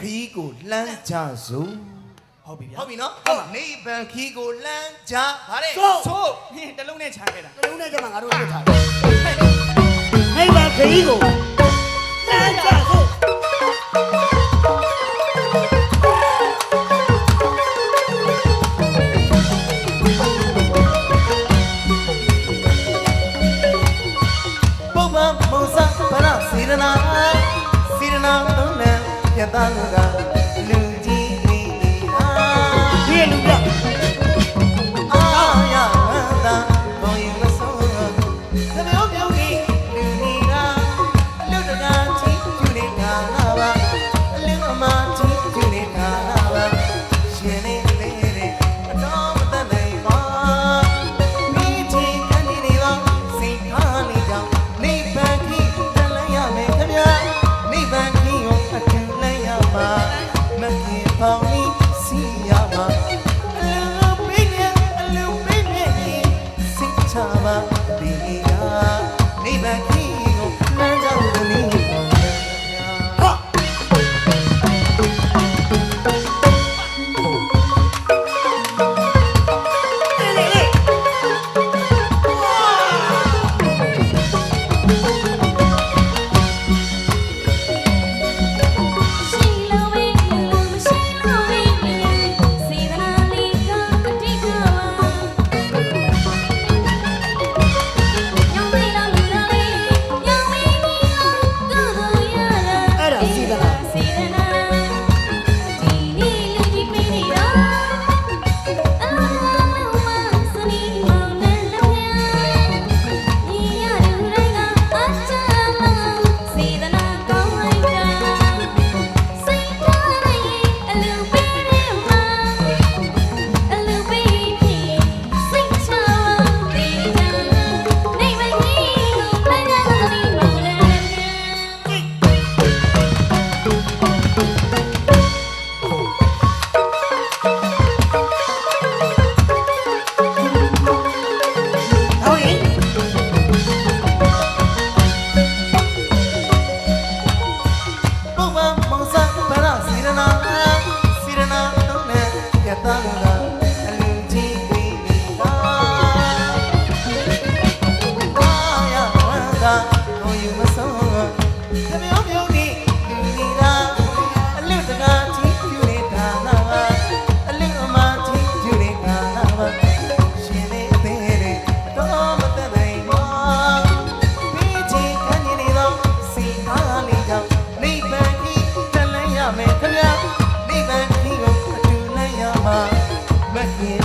ခီးကိုလှမ်းကြစို့ဟုတ်ပြီဗျာဟုတ်ပြီနော်ဟုတ်ပါနိဗ္ဗာန်ခီးကိုလှမ်းကြဗါတဲ့ဆို့ဆို့ဟင်းတလုံးနဲ့ခြံခဲ့တာတလုံးနဲ့ကျမငါတို့လွတ်ထားတယ်နိဗ္ဗာန်ခရီးကိုလှမ်းကြစို့ပုဗ္ဗံမုံစဗရစေရနာစေရနာသုံးလံ yeah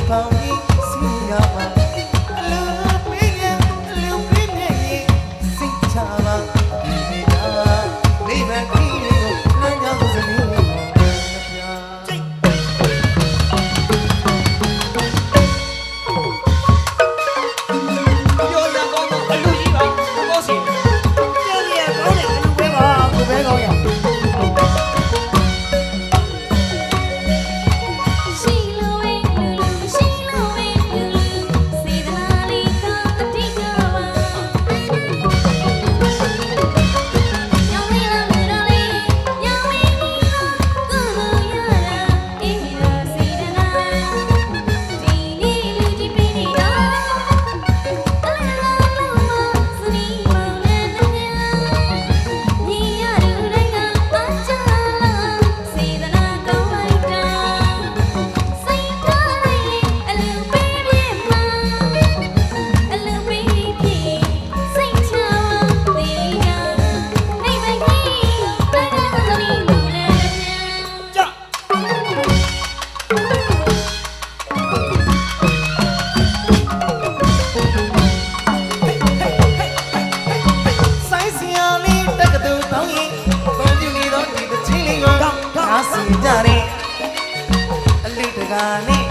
Pauli, Suyama. জানে